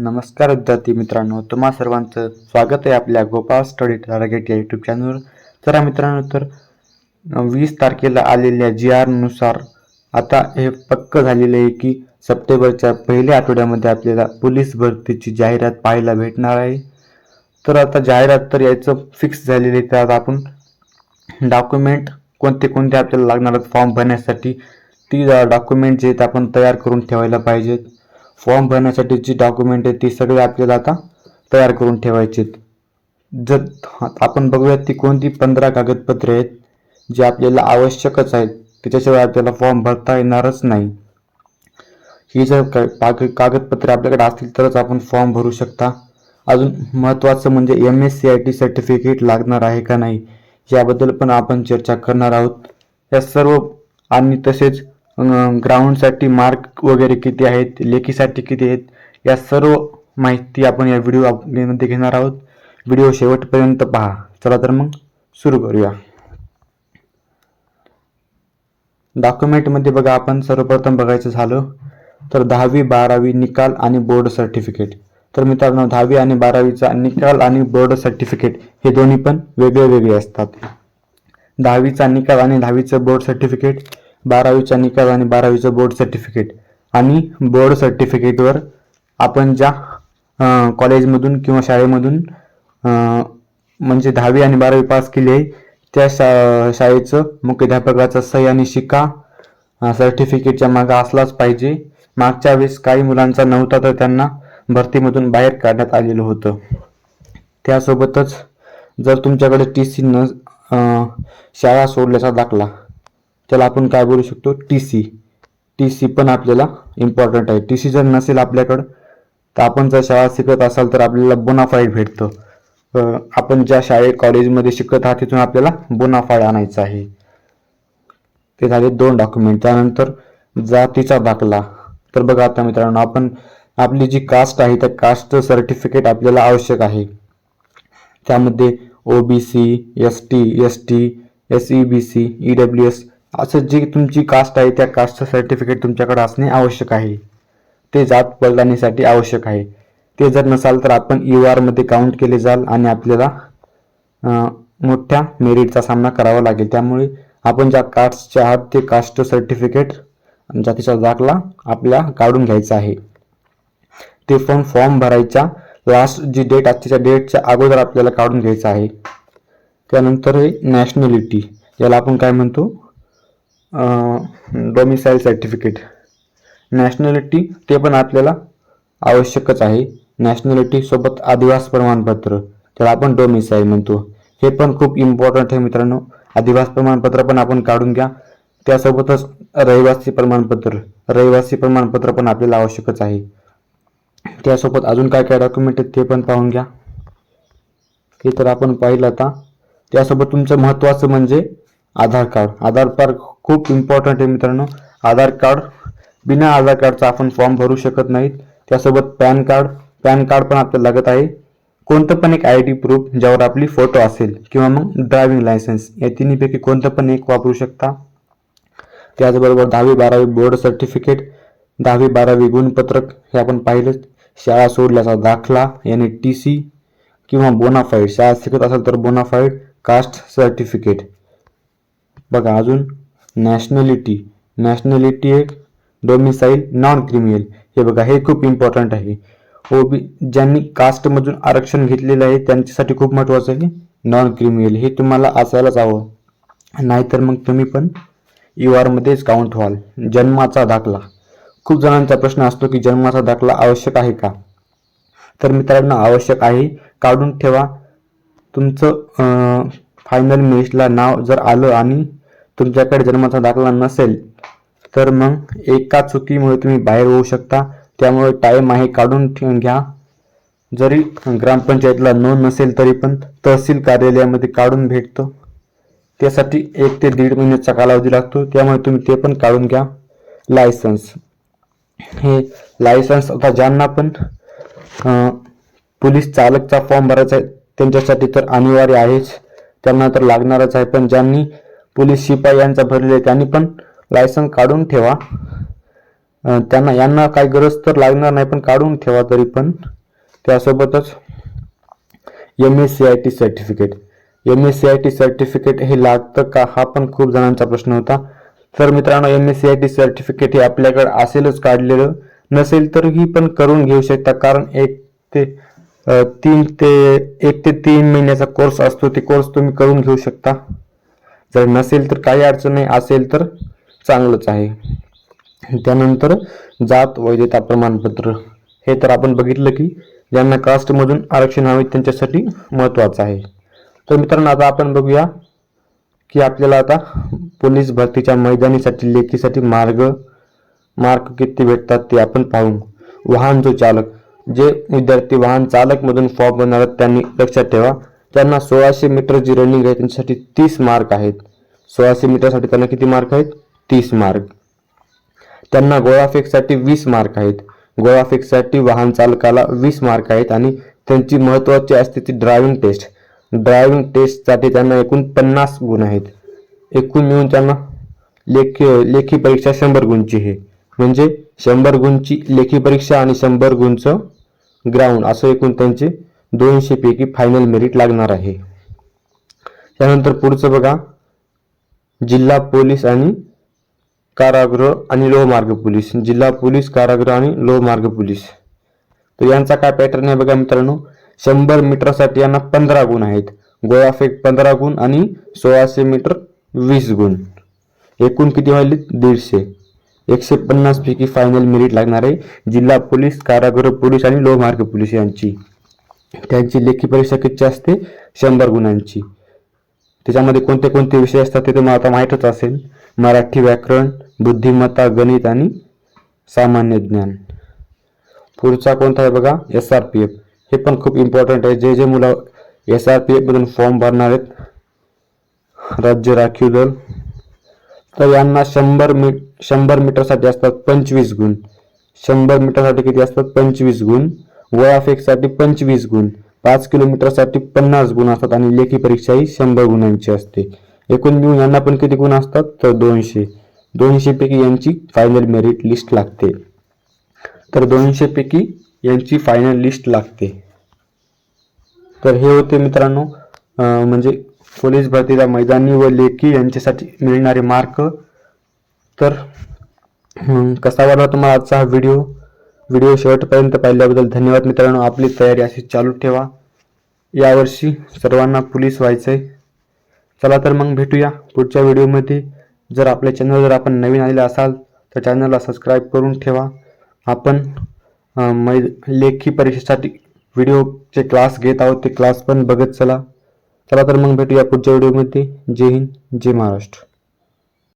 नमस्कार विद्यार्थी मित्रांनो तुम्हा सर्वांचं स्वागत आहे आपल्या गोपाळ स्टडी टार्गेट या यूट्यूब चॅनलवर तर मित्रांनो तर वीस तारखेला आलेल्या जी आरनुसार आता हे पक्क झालेलं आहे की सप्टेंबरच्या पहिल्या आठवड्यामध्ये आपल्याला पोलीस भरतीची जाहिरात पाहायला भेटणार आहे. तर आता जाहिरात तर यायचं फिक्स झालेली आहे. तर आता आपण डॉक्युमेंट कोणते कोणते आपल्याला लागणार आहेत? फॉर्म भरण्यासाठी ती डॉक्युमेंट जे आहेत आपण तयार करून ठेवायला पाहिजेत. फॉर्म भरण्यासाठी जी डॉक्युमेंट आहे ती सगळे आपल्याला आता तयार करून ठेवायचे जर आपण बघूयात ती कोणती पंधरा कागदपत्रे आहेत जी आपल्याला आवश्यकच आहेत त्याच्याशिवाय आपल्याला फॉर्म भरता येणारच नाही. ही जर का- काग कागदपत्रे आपल्याकडे असतील तरच आपण फॉर्म भरू शकता. अजून महत्त्वाचं म्हणजे M S C I T certificate लागणार आहे का नाही याबद्दल पण आपण चर्चा करणार आहोत. या सर्व आणि तसेच ग्राउंडसाठी मार्क वगैरे किती आहेत लेखीसाठी किती आहेत या सर्व माहिती आपण या व्हिडिओमध्ये घेणार आहोत. व्हिडिओ शेवटपर्यंत पहा. चला तर मग सुरू करूया. डॉक्युमेंटमध्ये बघा आपण सर्वप्रथम बघायचं झालं तर दहावी बारावी निकाल आणि बोर्ड सर्टिफिकेट तर मित्रांनो दहावी आणि बारावीचा निकाल आणि बोर्ड सर्टिफिकेट हे दोन्ही पण वेगळे वेगळे असतात. दहावीचा निकाल आणि दहावीचं बोर्ड सर्टिफिकेट बारावीचा निकाल आणि बारावीचं बोर्ड सर्टिफिकेट आणि बोर्ड सर्टिफिकेटवर आपण ज्या कॉलेजमधून किंवा शाळेमधून म्हणजे दहावी आणि बारावी पास केली आहे त्या शा शाळेचं मुख्याध्यापकाचा सही आणि शिक्का सर्टिफिकेटच्या मागं असलाच पाहिजे. मागच्या वेळेस काही मुलांचा नव्हता तर त्यांना भरतीमधून बाहेर काढण्यात आलेलं होतं. त्यासोबतच जर तुमच्याकडे टी सी न शाळा सोडल्याचा दाखला त्याला आपण काय बोलू शकतो? टी सी टी सी पण आपल्याला इम्पॉर्टंट आहे. टी सी जर नसेल आपल्याकडं तर आपण जर शाळा शिकत असाल तर आपल्याला बोनाफाईड भेटतं. आपण ज्या शाळेत कॉलेजमध्ये शिकत आहात तिथून आपल्याला बोनाफाईड आणायचं आहे. ते झाले दोन डॉक्युमेंट त्यानंतर जातीचा दाखला. तर बघा आता मित्रांनो आपण आपली जी कास्ट आहे त्या कास्ट सर्टिफिकेट आपल्याला आवश्यक आहे. त्यामध्ये O B C S T S T S E B C E W S असं जी तुमची कास्ट आहे त्या कास्टचं सर्टिफिकेट तुमच्याकडे असणे आवश्यक आहे. ते जात पडताळणीसाठी आवश्यक आहे. ते जर नसाल तर आपण यू आरमध्ये काउंट केले जाल आणि आपल्याला मोठ्या मेरिटचा सामना करावा लागेल. त्यामुळे आपण ज्या कास्टचे आहात ते कास्ट सर्टिफिकेट जातीचा दाखला आपल्या काढून घ्यायचा आहे. ते फॉर्म फॉर्म भरायच्या लास्ट जी डेट आजच्या डेटच्या अगोदर आपल्याला काढून घ्यायचं आहे. त्यानंतर नॅशनॅलिटी याला आपण काय म्हणतो? डोमिसाईल सर्टिफिकेट नॅशनॅलिटी ते पण आपल्याला आवश्यकच आहे. नॅशनॅलिटीसोबत आदिवास प्रमाणपत्र त्याला आपण डोमिसाईल म्हणतो. हे पण खूप इम्पॉर्टंट आहे मित्रांनो. आदिवास प्रमाणपत्र पण आपण काढून घ्या. त्यासोबतच रहिवासी प्रमाणपत्र रहिवासी प्रमाणपत्र पण आपल्याला आवश्यकच आहे. त्यासोबत अजून काय काय डॉक्युमेंट आहेत ते पण पाहून घ्या. हे तर आपण पाहिलं आता. त्यासोबत तुमचं महत्त्वाचं म्हणजे आधार कार्ड. आधार कार्ड खूप इम्पॉर्टंट आहे मित्रांनो. आधार कार्ड बिना आधार कार्डचा आपण फॉर्म भरू शकत नाहीत. त्यासोबत पॅन कार्ड पॅन कार्ड पण आपल्याला लागत आहे. कोणतं पण एक आय डी प्रूफ ज्यावर आपली फोटो असेल किंवा मग ड्रायव्हिंग लायसन्स या तिन्हीपैकी कोणतं पण एक वापरू शकता. त्याचबरोबर दहावी बारावी बोर्ड सर्टिफिकेट दहावी बारावी गुणपत्रक हे आपण पाहिलं शाळा सोडल्याचा दाखला याने टी सी किंवा बोनाफाईड शाळा शिकत असेल तर बोनाफाईड कास्ट सर्टिफिकेट बघा अजून. नॅशनॅलिटी नॅशनॅलिटी एक डोमिसाईल नॉन क्रिमिनल हे बघा हे खूप इम्पॉर्टंट आहे. ओबी ज्यांनी कास्टमधून आरक्षण घेतलेलं आहे त्यांच्यासाठी खूप महत्त्वाचं आहे. नॉन क्रिमिनल हे तुम्हाला असायलाच हवं. नाहीतर मग तुम्ही पण यू आरमध्येच काउंट व्हाल. जन्माचा दाखला. खूप जणांचा प्रश्न असतो की जन्माचा दाखला आवश्यक आहे का? तर मित्रांनो आवश्यक आहे. काढून ठेवा. तुमचं फायनल मेरिटला नाव जर आलं आणि तुमच्याकडे जन्माचा दाखला नसेल तर मग एका चुकीमुळे तुम्ही बाहेर होऊ शकता. त्यामुळे टाईम आहे काढून ठेवून घ्या. जरी ग्रामपंचायतला नोंद नसेल तरी पण तहसील कार्यालयामध्ये काढून भेटतो. त्यासाठी एक ते दीड महिन्याचा कालावधी लागतो. त्यामुळे तुम्ही ते पण काढून घ्या. लायसन्स हे लायसन्स आता ज्यांना पण पोलीस चालकचा फॉर्म भरायचा आहे त्यांच्यासाठी तर अनिवार्य आहेच. त्यांना तर लागणारच आहे. पण ज्यांनी पोलीस शिपाई यांचा भरले त्यांनी पण लायसन काढून ठेवा. त्यांना यांना काही गरज तर लागणार नाही पण काढून ठेवा तरी पण. त्यासोबतच M S C I T certificate M S C I T certificate हे लागतं का? हा पण खूप जणांचा प्रश्न होता. तर मित्रांनो M S C I T certificate हे आपल्याकडे असेलच काढलेलं. नसेल तर ही पण करून घेऊ शकता कारण एक ते तीन ते एक ते तीन महिन्याचा कोर्स असतो. ते कोर्स तुम्ही करून घेऊ शकता. जर नसेल तर काही अडचण नाही असेल तर चांगलंच आहे. त्यानंतर जात वैधता प्रमाणपत्र. हे तर आपण बघितलं की ज्यांना कास्टमधून आरक्षण हवे त्यांच्यासाठी महत्त्वाचं आहे. तर मित्रांनो आता आपण बघूया की आपल्याला आता पोलीस भरतीच्या मैदानीसाठी लेखीसाठी मार्ग मार्क किती भेटतात ते आपण पाहू वाहन जो चालक जे विद्यार्थी वाहन चालकमधून फॉर्म बनणार त्यांनी लक्षात ठेवा. त्यांना सोळाशे मीटर जी रनिंग आहे त्यांच्यासाठी तीस मार्क आहेत. सोळाशे मीटरसाठी त्यांना किती मार्क आहेत? तीस मार्क त्यांना गोळाफेकसाठी वीस मार्क आहेत. गोळाफेकसाठी वाहन चालकाला वीस मार्क आहेत आणि त्यांची महत्त्वाची असते ती ड्रायव्हिंग टेस्ट ड्रायव्हिंग टेस्टसाठी त्यांना एकूण पन्नास गुण आहेत. एकूण मिळून त्यांना लेखी लेखी परीक्षा शंभर गुणची आहे. म्हणजे शंभर गुणची लेखी परीक्षा आणि शंभर गुणचं ग्राउंड असं एकूण त्यांचे दोनशे पैकी फायनल मेरिट लागणार आहे. त्यानंतर पुढचं बघा. जिल्हा पोलीस आणि कारागृह आणि लोहमार्ग पोलीस. जिल्हा पोलीस कारागृह आणि लोहमार्ग पोलीस. तर यांचा काय पॅटर्न आहे बघा मित्रांनो? शंभर मीटरसाठी यांना पंधरा गुण आहेत. गोळाफेक पंधरा गुण आणि सोळाशे मीटर वीस गुण. एकूण किती व्हायले? दीडशे. एकशे पन्नास पैकी फायनल मेरिट लागणार आहे. जिल्हा पोलीस कारागृह पोलीस आणि लोहमार्ग पोलीस यांची. त्यांची लेखी परीक्षा किती असते? शंभर गुणांची. त्याच्यामध्ये कोणते कोणते विषय असतात ते तुम्हाला आता माहीतच असेल. मराठी व्याकरण बुद्धिमत्ता गणित आणि सामान्य ज्ञान. पुढचा कोणता आहे बघा? एस आर पी एफ हे पण खूप इम्पॉर्टंट आहे. जे जे मुलं एस आर पी एफमधून फॉर्म भरणार आहेत राज्य राखीव दल तर यांना शंभर मी शंभर मीटरसाठी असतात पंचवीस गुण. शंभर मीटरसाठी किती असतात? पंचवीस गुण. गोळाफेकसाठी पंचवीस गुण पाच किलोमीटरसाठी पन्नास गुण असतात आणि लेखी परीक्षा ही शंभर गुणांची असते. एकूण मिळून यांना पण किती गुण असतात? तर दोनशे. दोनशे पैकी यांची फायनल मेरिट लिस्ट लागते. तर दोनशे पैकी यांची फायनल लिस्ट लागते. तर हे होते मित्रांनो म्हणजे पोलीस भरतीला मैदानी व लेखी यांच्यासाठी मिळणारे मार्क. तर कसा वाटला तुम्हाला आजचा हा व्हिडिओ व्हिडिओ शेवटपर्यंत पाहिल्याबद्दल धन्यवाद मित्रांनो. आपली तयारी अशी चालू ठेवा. यावर्षी सर्वांना पोलीस व्हायचंय. चला तर मग भेटूया पुढच्या व्हिडिओमध्ये जर आपल्या चॅनल जर आपण नवीन आलेला असाल तर चॅनलला सबस्क्राईब करून ठेवा. आपण मै लेखी परीक्षेसाठी व्हिडिओचे क्लास घेत आहोत ते क्लास पण बघत चला. चला तर मग भेटूया पुढच्या व्हिडिओमध्ये जय हिंद जय महाराष्ट्र.